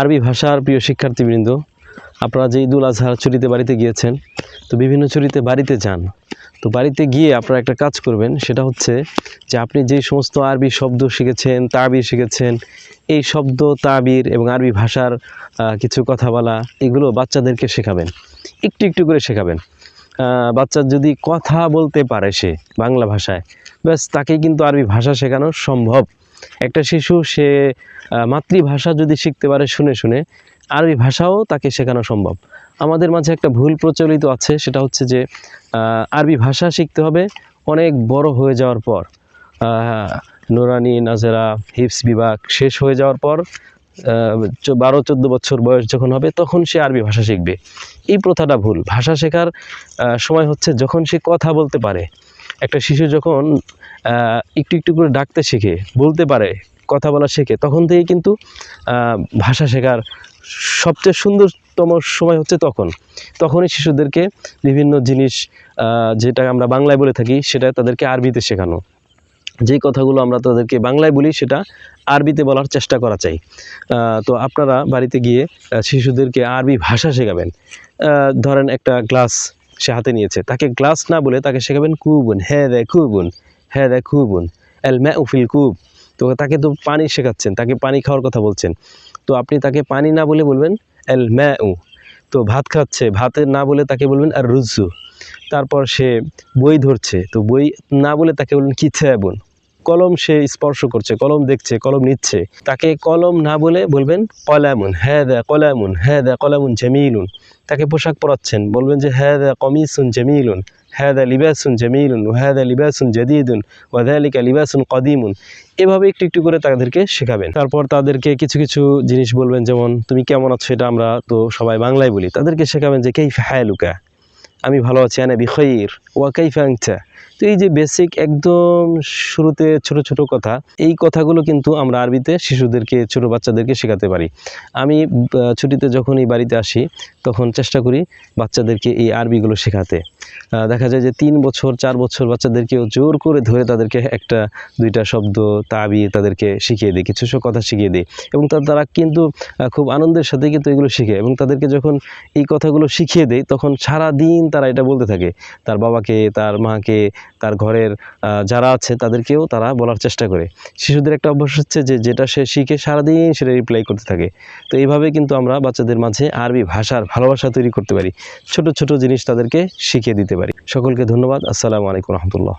আরবি ভাষার প্রিয় শিক্ষার্থীবৃন্দ, আপনারা যে ঈদুল আজহার ছুটিতে বাড়িতে গিয়েছেন, তো বিভিন্ন ছুটিতে বাড়িতে যান। তো বাড়িতে গিয়ে আপনারা একটা কাজ করবেন, সেটা হচ্ছে যে আপনি যে সমস্ত আরবি শব্দ শিখেছেন, তাবির শিখেছেন, এই শব্দ, তাবির এবং আরবি ভাষার কিছু কথা বলা, এগুলো বাচ্চাদেরকে শেখাবেন। একটু একটু করে শেখাবেন। বাচ্চা যদি কথা বলতে পারে সে বাংলা ভাষায়, ব্যাস তাকে কিন্তু আরবি ভাষা শেখানো সম্ভব। একটা শিশু, সে মাতৃভাষা যদি শিখতে পারে শুনে শুনে, আরবি ভাষাও তাকে শেখানো সম্ভব। আমাদের মাঝে একটা ভুল প্রচলিত আছে, সেটা হচ্ছে যে আরবি ভাষা শিখতে হবে অনেক বড় হয়ে যাওয়ার পর। নুরানি, নাজেরা হিপস বিভাগ শেষ হয়ে যাওয়ার পর বারো, চোদ্দ বছর বয়স যখন হবে, তখন সে আরবি ভাষা শিখবে। এই প্রথাটা ভুল। ভাষা শেখার সময় হচ্ছে যখন সে কথা বলতে পারে। একটা শিশু যখন একটু একটু করে ডাকতে শেখে, বলতে পারে, কথা বলা শেখে, তখন থেকে কিন্তু ভাষা শেখার সবচেয়ে সুন্দরতম সময় হচ্ছে তখন। তখনই শিশুদেরকে বিভিন্ন জিনিস যেটা আমরা বাংলায় বলে থাকি, সেটা তাদেরকে আরবিতে শেখানো। যেই কথাগুলো আমরা তাদেরকে বাংলায় বলি, সেটা আরবিতে বলার চেষ্টা করা চাই। তো আপনারা বাড়িতে গিয়ে শিশুদেরকে আরবি ভাষা শেখাবেন। ধরেন একটা গ্লাস সে হাতে নিয়েছে। তাকে গ্লাস না বলে তাকে শেখাবেন কুবুন। হ্যাঁ দে কুবুন হ্যাঁ দে কুবুন। এল ম্যা উফিল কুব। তো তাকে তো পানি শেখাচ্ছেন, তাকে পানি খাওয়ার কথা বলছেন। তো আপনি তাকে পানি না বলে বলবেন এল ম্যা উ। তো ভাত খাচ্ছে ভাতের না বলে তাকে বলবেন আর রুজু। তারপর সে বই ধরছে, তো বই না বলে তাকে বলবেন কি কিথেবুন কলম সে স্পর্শ করছে, কলম দেখছে, কলম নিচ্ছে। তাকে কলম না বলে বলবেন কলামুন হ্যাঁ দা কলামুন হ্যাঁ দা কলামুন জামিলুন। তাকে পোশাক পরাচ্ছেন। বলবেন যে হ্যাঁ দা কমিসুন জামিলুন হ্যাঁ দা লিবাসুন জামিলুন হ্যাঁ দা লিবাসুন জাদিদুন ওয়াদালিকা লিবাসুন কদিমুন। এভাবে একটু একটু করে তাদেরকে শেখাবেন। তারপর তাদেরকে কিছু কিছু জিনিস বলবেন, যেমন, তুমি কেমন আছো? সেটা আমরা তো সবাই বাংলায় বলি। তাদেরকে শেখাবেন যে কেই হায়ালুকা? আমি ভালো আছি, আনা বিখৈর ওয়া কাইফা আনতা? তো এই যে বেসিক একদম শুরুতে ছোট ছোট কথা, এই কথাগুলো কিন্তু আমরা আরবিতে শিশুদেরকে, ছোট বাচ্চাদেরকে শেখাতে পারি। আমি ছুটিতে যখন এই বাড়িতে আসি, তখন চেষ্টা করি বাচ্চাদেরকে এই আরবিগুলো শেখাতে। দেখা যায় যে তিন বছর, চার বছর বাচ্চাদেরকেও জোর করে ধরে তাদেরকে একটা, দুইটা শব্দ, তাবি তাদেরকে শিখিয়ে দিই, কিছু সব কথা শিখিয়ে দিই। এবং তারা কিন্তু খুব আনন্দের সাথে কিন্তু এগুলো শিখে এবং তাদেরকে যখন এই কথাগুলো শিখিয়ে দেয় তখন সারা দিন তারা এটা বলতে থাকে। তার বাবাকে, তার মাকে, তার ঘরের যারা আছে তাদেরকেও তারা বলার চেষ্টা করে। শিশুদের একটা অভ্যাস হচ্ছে যে, যেটা সে শিখে সারাদিন সেটা রিপ্লাই করতে থাকে। তো এইভাবে কিন্তু আমরা বাচ্চাদের মাঝে আরবি ভাষার ভালোবাসা তৈরি করতে পারি। ছোট ছোট জিনিস তাদেরকে শিখিয়ে দিতে পারি। সকলকে ধন্যবাদ। আসসালামু আলাইকুম রহমতুল্লাহ।